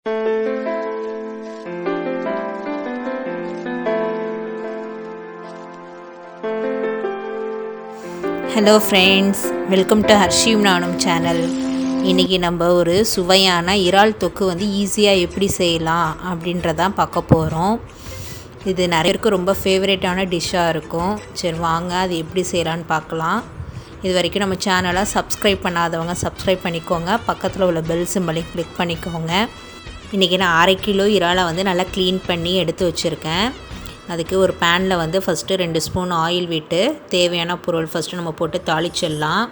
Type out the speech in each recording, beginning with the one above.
Hello friends welcome to ஹர்ஷியும் நானும் channel இன்றைக்கி நம்ம ஒரு சுவையான இறால் தொக்கு வந்து ஈஸியாக எப்படி செய்யலாம் அப்படின்றதான் பார்க்க போகிறோம் இது நிறைய பேருக்கு ரொம்ப ஃபேவரட்டான டிஷ்ஷாக இருக்கும். சரி வாங்க அது எப்படி செய்யலான்னு பார்க்கலாம். இது வரைக்கும் நம்ம சேனலை சப்ஸ்கிரைப் பண்ணாதவங்க சப்ஸ்கிரைப் பண்ணிக்கோங்க. பக்கத்தில் உள்ள பெல் சிம்பளையும் கிளிக் பண்ணிக்கோங்க. இன்றைக்கி நான் அரை கிலோ இறாலை வந்து நல்லா க்ளீன் பண்ணி எடுத்து வச்சுருக்கேன். அதுக்கு ஒரு பேனில் வந்து ஃபஸ்ட்டு ரெண்டு ஸ்பூன் ஆயில் விட்டு தேவையான பொருள் ஃபஸ்ட்டு நம்ம போட்டு தாளிச்சிடலாம்.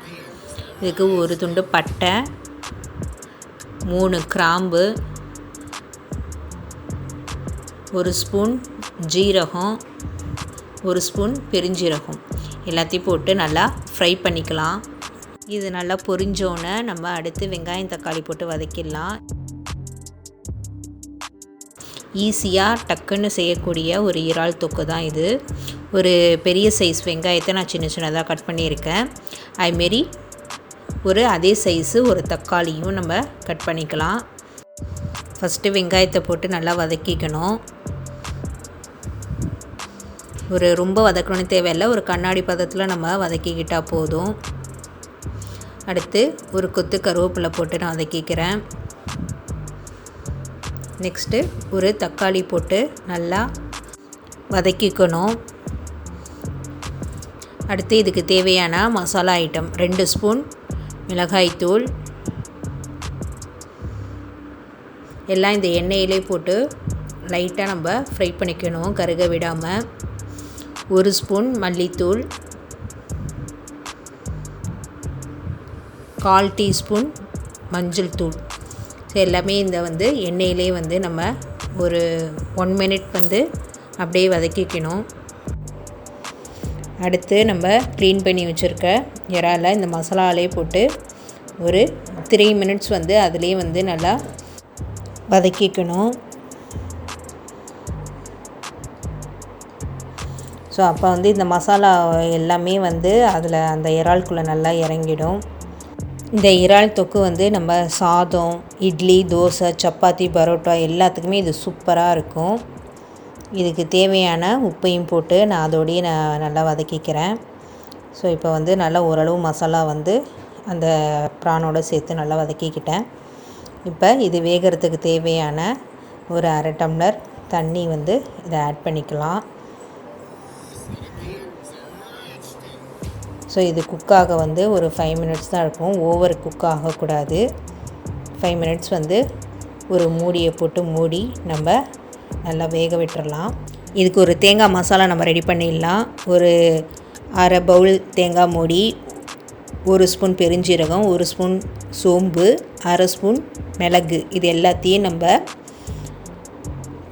இதுக்கு ஒரு துண்டு பட்டை மூணு கிராம்பு ஒரு ஸ்பூன் ஜீரகம் ஒரு ஸ்பூன் பெருஞ்சீரகம். எல்லாத்தையும் போட்டு நல்லா ஃப்ரை பண்ணிக்கலாம். இது நல்லா பொரிஞ்சோன்னே நம்ம அடுத்து வெங்காயம் தக்காளி போட்டு வதக்கிடலாம். ஈஸியாக டக்குன்னு செய்யக்கூடிய ஒரு இறால் தொக்கு தான் இது. ஒரு பெரிய சைஸ் வெங்காயத்தை நான் சின்ன சின்னதாக கட் பண்ணியிருக்கேன். அதுமாரி ஒரு அதே சைஸு ஒரு தக்காளியும் நம்ம கட் பண்ணிக்கலாம். ஃபஸ்ட்டு வெங்காயத்தை போட்டு நல்லா வதக்கிக்கணும். ஒரு ரொம்ப வதக்கணும்னு தேவையில்லை ஒரு கண்ணாடி பதத்தில் நம்ம வதக்கிக்கிட்டால் போதும். அடுத்து ஒரு கொத்து கருவேப்பிலை போட்டு நான் வதக்கிக்கிறேன். நெக்ஸ்ட்டு ஒரு தக்காளி போட்டு நல்லா வதக்கிக்கணும். அடுத்து இதுக்கு தேவையான மசாலா ஐட்டம் ரெண்டு ஸ்பூன் மிளகாய்த்தூள் எல்லாம் இந்த எண்ணெயிலே போட்டு லைட்டாக நம்ம ஃப்ரை பண்ணிக்கணும் கருக விடாமல் ஒரு ஸ்பூன் மல்லித்தூள். கால் டீஸ்பூன் மஞ்சள் தூள். ஸோ எல்லாமே இந்த வந்து எண்ணெயிலே வந்து நம்ம ஒரு ஒன் மினிட் வந்து அப்படியே வதக்கிக்கணும். அடுத்து நம்ம க்ளீன் பண்ணி வச்சுருக்க இறால இந்த மசாலாலே போட்டு ஒரு த்ரீ மினிட்ஸ் வந்து அதுலேயே வந்து நல்லா வதக்கிக்கணும். ஸோ அப்போ வந்து இந்த மசாலா எல்லாமே வந்து அதில் அந்த இறால்குள்ளே நல்லா இறங்கிடும். இந்த இறால் தொக்கு வந்து நம்ம சாதம் இட்லி தோசை சப்பாத்தி பரோட்டா எல்லாத்துக்குமே இது சூப்பராக இருக்கும். இதுக்கு தேவையான உப்பையும் போட்டு நான் அதோடையே நான் நல்லா வதக்கிக்கிறேன். ஸோ இப்போ வந்து நல்லா ஓரளவு மசாலா வந்து அந்த ப்ரானோட சேர்த்து நல்லா வதக்கிக்கிட்டேன். இப்போ இது வேகிறதுக்கு தேவையான ஒரு அரை டம்ளர் தண்ணி வந்து இதை ஆட் பண்ணிக்கலாம். ஸோ இது குக்காக வந்து ஒரு ஃபைவ் மினிட்ஸ் தான் இருக்கும். ஓவர் குக் ஆகக்கூடாது. ஃபைவ் மினிட்ஸ் வந்து ஒரு மூடியை போட்டு மூடி நம்ம நல்லா வேக விட்டுறலாம். இதுக்கு ஒரு தேங்காய் மசாலா நம்ம ரெடி பண்ணிடலாம். ஒரு அரை பவுல் தேங்காய் மூடி ஒரு ஸ்பூன் பெருஞ்சீரகம் ஒரு ஸ்பூன் சோம்பு அரை ஸ்பூன் மிளகு. இது எல்லாத்தையும் நம்ம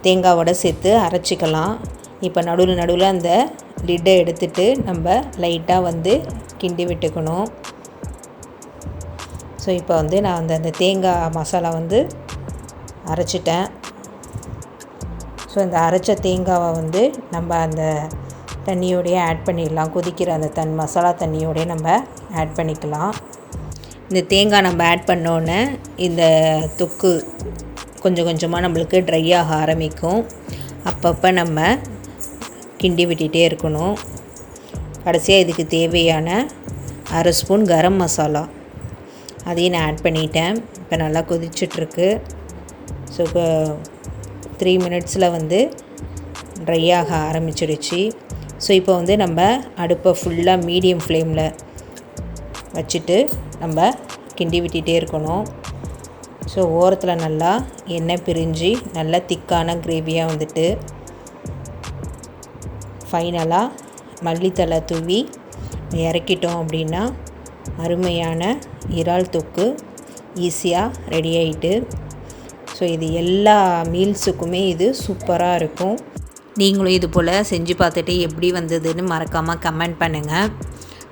தேங்காவோட சேர்த்து அரைச்சிக்கலாம். இப்போ நடுவில் நடுவில் அந்த லிட்டை எடுத்துட்டு நம்ம லைட்டாக வந்து கிண்டி விட்டுக்கணும். ஸோ இப்போ வந்து நான் அந்த அந்த தேங்காய் மசாலா வந்து அரைச்சிட்டேன். ஸோ இந்த அரைச்ச தேங்காவை வந்து நம்ம அந்த தண்ணியோடையே ஆட் பண்ணிடலாம். கொதிக்கிற அந்த தன் மசாலா தண்ணியோடையே நம்ம ஆட் பண்ணிக்கலாம். இந்த தேங்காய் நம்ம ஆட் பண்ணோன்னே இந்த தொக்கு கொஞ்சம் கொஞ்சமாக நம்மளுக்கு ட்ரை ஆக ஆரம்பிக்கும். அப்பப்போ நம்ம கிண்டி விட்டுகிட்டே இருக்கணும். கடைசியாக இதுக்கு தேவையான அரை ஸ்பூன் கரம் மசாலா. அதையும் நான் ஆட் பண்ணிட்டேன். இப்போ நல்லா கொதிச்சிட்ருக்கு. ஸோ த்ரீ மினிட்ஸில் வந்து ட்ரை ஆக ஆரம்பிச்சிடுச்சு. ஸோ இப்போ வந்து நம்ம அடுப்பை ஃபுல்லாக மீடியம் ஃப்ளேமில் வச்சுட்டு நம்ம கிண்டி விட்டுகிட்டே இருக்கணும். ஸோ ஓரத்தில் நல்லா எண்ணெய் பிரிஞ்சு நல்லா திக்கான கிரேவியாக வந்துட்டு ஃபைனலாக மல்லித்தலை தூவி இறக்கிட்டோம் அப்படின்னா அருமையான இறால் தொக்கு ஈஸியாக ரெடி ஆகிட்டு ஸோ இது எல்லா மீல்ஸுக்குமே இது சூப்பராக இருக்கும். நீங்களும் இது போல் செஞ்சு பார்த்துட்டு எப்படி வந்ததுன்னு மறக்காமல் கமெண்ட் பண்ணுங்கள்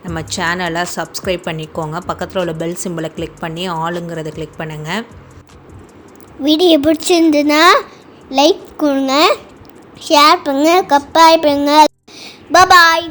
நம்ம சேனலை சப்ஸ்கிரைப் பண்ணிக்கோங்க. பக்கத்தில் உள்ள பெல் சிம்பிளை கிளிக் பண்ணி ஆளுங்கிறத கிளிக் பண்ணுங்கள் வீடியோ பிடிச்சிருந்துன்னா லைக் கொடுங்க. ஷேர் பண்ணுங்க கப்பாய் பண்ணுங்க பாய்